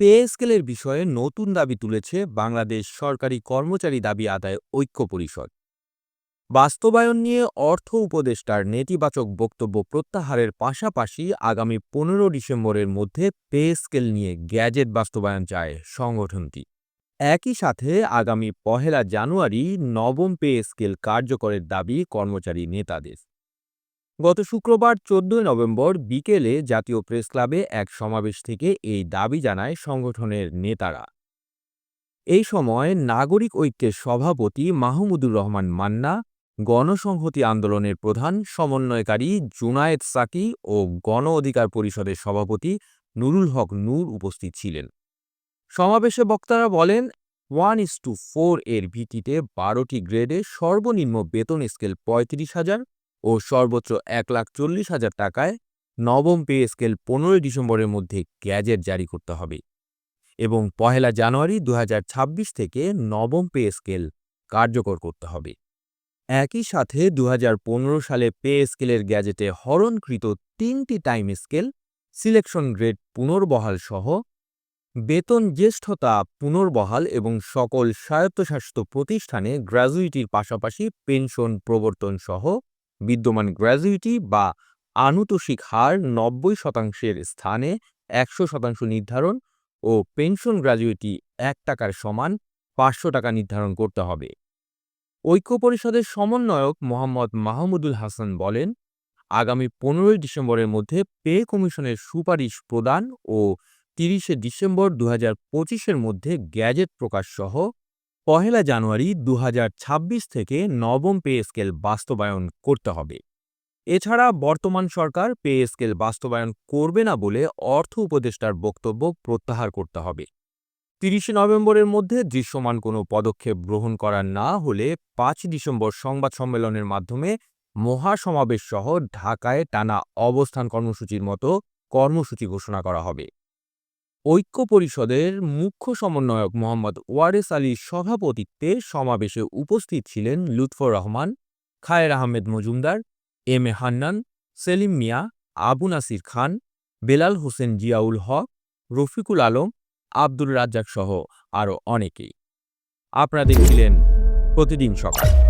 Pay স্কেলের বিষয়ে নতুন দাবি তুলেছে বাংলাদেশ সরকারি কর্মচারী দাবি আদায় ঐক্য পরিষদ। বাস্তবায়ন নিয়ে অর্থ উপদেষ্টার নেতিবাচক বক্তব্য প্রত্যাহারের পাশাপাশি আগামী পনেরো ডিসেম্বরের মধ্যে পে স্কেল নিয়ে গ্যাজেট বাস্তবায়ন চায় সংগঠনটি। একই সাথে আগামী পহেলা জানুয়ারি নবম পে স্কেল কার্যকরের দাবি কর্মচারী নেতাদের। গত শুক্রবার চোদ্দই নভেম্বর বিকেলে জাতীয় প্রেস ক্লাবে এক সমাবেশ থেকে এই দাবি জানায় সংগঠনের নেতারা। এই সময় নাগরিক ঐক্যের সভাপতি মাহমুদুর রহমান মান্না, গণসংহতি আন্দোলনের প্রধান সমন্বয়কারী জুনায়েদ সাকি ও গণ অধিকার পরিষদের সভাপতি নুরুল হক নূর উপস্থিত ছিলেন। সমাবেশে বক্তারা বলেন, ওয়ান ইস টু ফোর এর ভিত্তিতে বারোটি গ্রেডে সর্বনিম্ন বেতন স্কেল পঁয়ত্রিশ হাজার ও সর্বোচ্চ এক লাখ চল্লিশ হাজার টাকায় নবম পে স্কেল পনেরোই ডিসেম্বরের মধ্যে গ্যাজেট জারি করতে হবে। এবং পহেলা জানুয়ারি দু হাজার ছাব্বিশ থেকে নবম পে স্কেল কার্যকর করতে হবে। একই সাথে দু হাজার পনেরো সালে পে স্কেলের গ্যাজেটে হরণকৃত তিনটি টাইম স্কেল, সিলেকশন গ্রেড পুনর্বহাল সহ বেতন জ্যেষ্ঠতা পুনর্বহাল এবং সকল স্বায়ত্তশাসিত প্রতিষ্ঠানে গ্র্যাজুইটির পাশাপাশি পেনশন প্রবর্তন সহ বিদ্যমান গ্র্যাজুইটি বা আনুতোষিক হার নব্বই শতাংশের স্থানে একশো শতাংশ নির্ধারণ ও পেনশন গ্র্যাজুইটি এক টাকার সমান পাঁচশো টাকা নির্ধারণ করতে হবে। ঐক্য পরিষদের সমন্বয়ক মোহাম্মদ মাহমুদুল হাসান বলেন, আগামী পনেরোই ডিসেম্বরের মধ্যে পে কমিশনের সুপারিশ প্রদান ও তিরিশে ডিসেম্বর দু পঁচিশের মধ্যে গ্যাজেট প্রকাশ সহ পহেলা জানুয়ারি দু হাজার ছাব্বিশ থেকে নবম পে স্কেল বাস্তবায়ন করতে হবে। এছাড়া বর্তমান সরকার পে স্কেল বাস্তবায়ন করবে না বলে অর্থ উপদেষ্টার বক্তব্য প্রত্যাহার করতে হবে। তিরিশে নভেম্বরের মধ্যে দৃশ্যমান কোনো পদক্ষেপ গ্রহণ করা না হলে পাঁচ ডিসেম্বর সংবাদ সম্মেলনের মাধ্যমে মহাসমাবেশ সহ ঢাকায় টানা অবস্থান কর্মসূচির মতো কর্মসূচি ঘোষণা করা হবে। ঐক্য পরিষদের মুখ্য সমন্বয়ক মোহাম্মদ ওয়ারেস আলীর সভাপতিত্বে সমাবেশে উপস্থিত ছিলেন লুৎফর রহমান, খায়ের আহমেদ মজুমদার, এম এ হান্নান, সেলিম মিয়া, আবু নাসির খান, বেলাল হোসেন জিয়াউল হক, রফিকুল আলম আব্দুল রাজ্জাক সহ আরও অনেকেই। আপনারা দেখছিলেন প্রতিদিন সকাল।